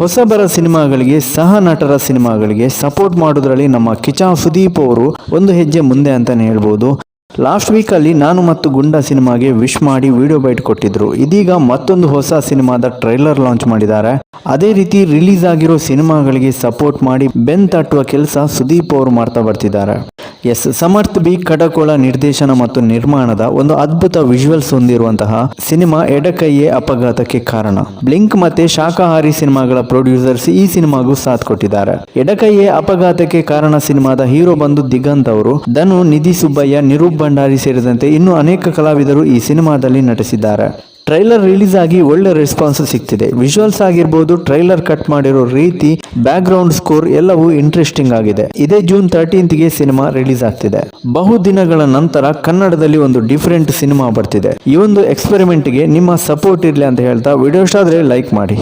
ಹೊಸಬರ ಸಿನಿಮಾಗಳಿಗೆ ಸಹ ನಟರ ಸಿನಿಮಾಗಳಿಗೆ ಸಪೋರ್ಟ್ ಮಾಡೋದ್ರಲ್ಲಿ ನಮ್ಮ ಕಿಚಾ ಸುದೀಪ್ ಅವರು ಒಂದು ಹೆಜ್ಜೆ ಮುಂದೆ ಅಂತಾನೆ ಹೇಳ್ಬೋದು. ಲಾಸ್ಟ್ ವೀಕಲ್ಲಿ ನಾನು ಮತ್ತು ಗುಂಡ ಸಿನಿಮಾಗೆ ವಿಶ್ ಮಾಡಿ ವಿಡಿಯೋ ಬೈಟ್ ಕೊಟ್ಟಿದ್ರು. ಇದೀಗ ಮತ್ತೊಂದು ಹೊಸ ಸಿನಿಮಾದ ಟ್ರೈಲರ್ ಲಾಂಚ್ ಮಾಡಿದ್ದಾರೆ. ಅದೇ ರೀತಿ ರಿಲೀಸ್ ಆಗಿರೋ ಸಿನಿಮಾಗಳಿಗೆ ಸಪೋರ್ಟ್ ಮಾಡಿ ಬೆನ್ ತಟ್ಟುವ ಕೆಲಸ ಸುದೀಪ್ ಅವರು ಮಾಡ್ತಾ ಬರ್ತಿದ್ದಾರೆ. ಎಸ್ ಸಮರ್ಥ್ ಬಿ ಕಡಕೋಳ ನಿರ್ದೇಶನ ಮತ್ತು ನಿರ್ಮಾಣದ ಒಂದು ಅದ್ಭುತ ವಿಜುವಲ್ಸ್ ಹೊಂದಿರುವಂತಹ ಸಿನಿಮಾ ಎಡಕೈಯೇ ಅಪಘಾತಕ್ಕೆ ಕಾರಣ. ಬ್ಲಿಂಕ್ ಮತ್ತೆ ಶಾಖಾಹಾರಿ ಸಿನಿಮಾಗಳ ಪ್ರೊಡ್ಯೂಸರ್ಸ್ ಈ ಸಿನಿಮಾಗೂ ಸಾಥ್ ಕೊಟ್ಟಿದ್ದಾರೆ. ಎಡಕೈಯೇ ಅಪಘಾತಕ್ಕೆ ಕಾರಣ ಸಿನಿಮಾದ ಹೀರೋ ಬಂದು ದಿಗಂತ್ ಅವರು, ಧನು, ನಿಧಿ ಸುಬ್ಬಯ್ಯ, ನಿರೂಪ್ ಭಂಡಾರಿ ಸೇರಿದಂತೆ ಇನ್ನೂ ಅನೇಕ ಕಲಾವಿದರು ಈ ಸಿನಿಮಾದಲ್ಲಿ ನಟಿಸಿದ್ದಾರೆ. ಟ್ರೈಲರ್ ರಿಲೀಸ್ ಆಗಿ ಒಳ್ಳೆ ರೆಸ್ಪಾನ್ಸ್ ಸಿಗ್ತಿದೆ ವಿಜುವಲ್ಸ್ ಆಗಿರ್ಬೋದು, ಟ್ರೈಲರ್ ಕಟ್ ಮಾಡಿರೋ ರೀತಿ ಬ್ಯಾಕ್ ಗ್ರೌಂಡ್ ಸ್ಕೋರ್ ಎಲ್ಲವೂ ಇಂಟ್ರೆಸ್ಟಿಂಗ್ ಆಗಿದೆ. ಇದೇ ಜೂನ್ ತರ್ಟೀನ್ತ್ಗೆ ಸಿನಿಮಾ ರಿಲೀಸ್ ಆಗ್ತಿದೆ. ಬಹು ದಿನಗಳ ನಂತರ ಕನ್ನಡದಲ್ಲಿ ಒಂದು ಡಿಫರೆಂಟ್ ಸಿನಿಮಾ ಬರ್ತಿದೆ. ಈ ಒಂದು ಎಕ್ಸ್ಪೆರಿಮೆಂಟ್ಗೆ ನಿಮ್ಮ ಸಪೋರ್ಟ್ ಇರಲಿ ಅಂತ ಹೇಳ್ತಾ ವಿಡಿಯೋ ಇಷ್ಟ ಆದರೆ ಲೈಕ್ ಮಾಡಿ.